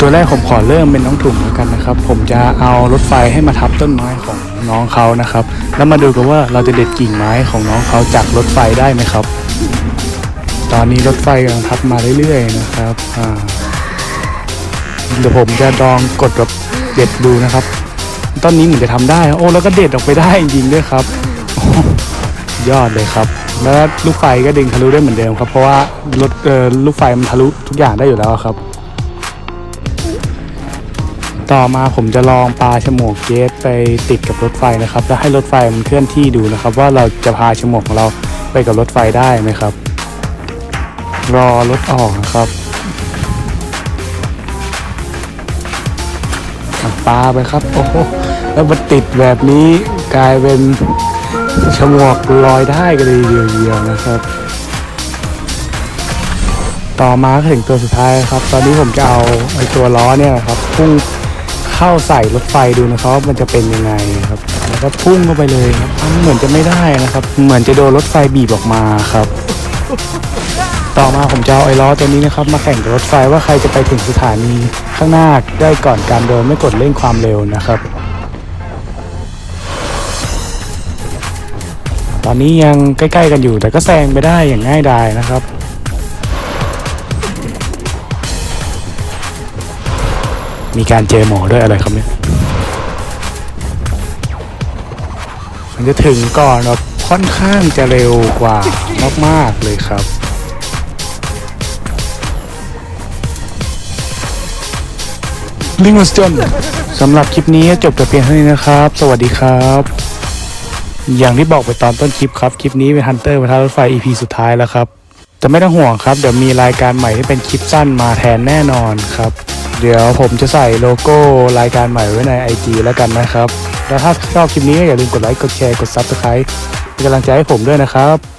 ตัวแรกผมขอเริ่มเป็นน้องถุงแล้วกันนะครับ ผมจะเอารถไฟให้มาทับต้นไม้ของน้องเขานะครับ แล้วมาดูกันว่าเราจะเด็ดกิ่งไม้ของน้องเขาจากรถไฟได้ไหมครับ ตอนนี้รถไฟกำลังทับมาเรื่อยๆนะครับเดี๋ยวผมจะลองกดแบบเด็ดดูนะครับ ต้นนี้เหมือนจะทำได้ โอ้แล้วก็เด็ดออกไปได้จริงด้วยครับ ยอดเลยครับ แล้วลูกไฟก็ดึงทะลุได้เหมือนเดิมครับ เพราะว่ารถเออลูกไฟมันทะลุทุกอย่างได้อยู่แล้วครับ ต่อมาผมจะลองปลาฉมวกเกสไปติดกับรถไฟนะครับ แล้วให้รถไฟมันเคลื่อนที่ดูนะครับ ว่าเราจะพาฉมวกของเราไปกับรถไฟได้ไหมครับ รอรถออกนะครับอะปาไปครับ โอ้โหแล้วมันติดแบบนี้กลายเป็นฉมวกลอยได้กันเลยเดียวๆนะครับ ต่อมาถึงตัวสุดท้ายครับ ตอนนี้ผมจะเอาไอ้ตัวล้อเนี่ยครับพุ่ง เข้าใส่รถไฟดูนะครับว่ามันจะเป็นยังไงครับ แล้วก็พุ่งเข้าไปเลยครับเหมือนจะไม่ได้นะครับ เหมือนจะโดนรถไฟบีบออกมาครับ ต่อมาผมจะเอาไอ้ล้อตัวนี้นะครับ มาแข่งกับรถไฟว่าใครจะไปถึงสถานีข้างหน้าได้ก่อนการโดยไม่กดเร่งความเร็วนะครับ ตอนนี้ยังใกล้ ๆ กันอยู่แต่ก็แซงไปได้อย่างง่ายดายนะครับ มีการเจอหมอด้วยอะไรครับเนี่ยมันจะถึงก่อนแบบค่อนข้างจะเร็วกว่ามาก ๆ เลยครับ ลิงก์สจนสำหรับคลิปนี้จบแต่เพียงเท่านี้นะครับ สวัสดีครับ อย่างที่บอกไปตอนต้นคลิปครับ คลิปนี้เป็นฮันเตอร์บนทารถไฟ EP สุดท้ายแล้วครับ แต่ไม่ต้องห่วงครับ เดี๋ยวมีรายการใหม่ที่เป็นคลิปสั้นมาแทนแน่นอนครับ เดี๋ยวผมจะใส่โลโก้รายการใหม่ไว้ใน IG แล้วกันนะครับ แล้วถ้าชอบคลิปนี้อย่าลืมกดไลค์ กดแชร์ กด Subscribe เป็นกำลังใจให้ผมด้วยนะครับ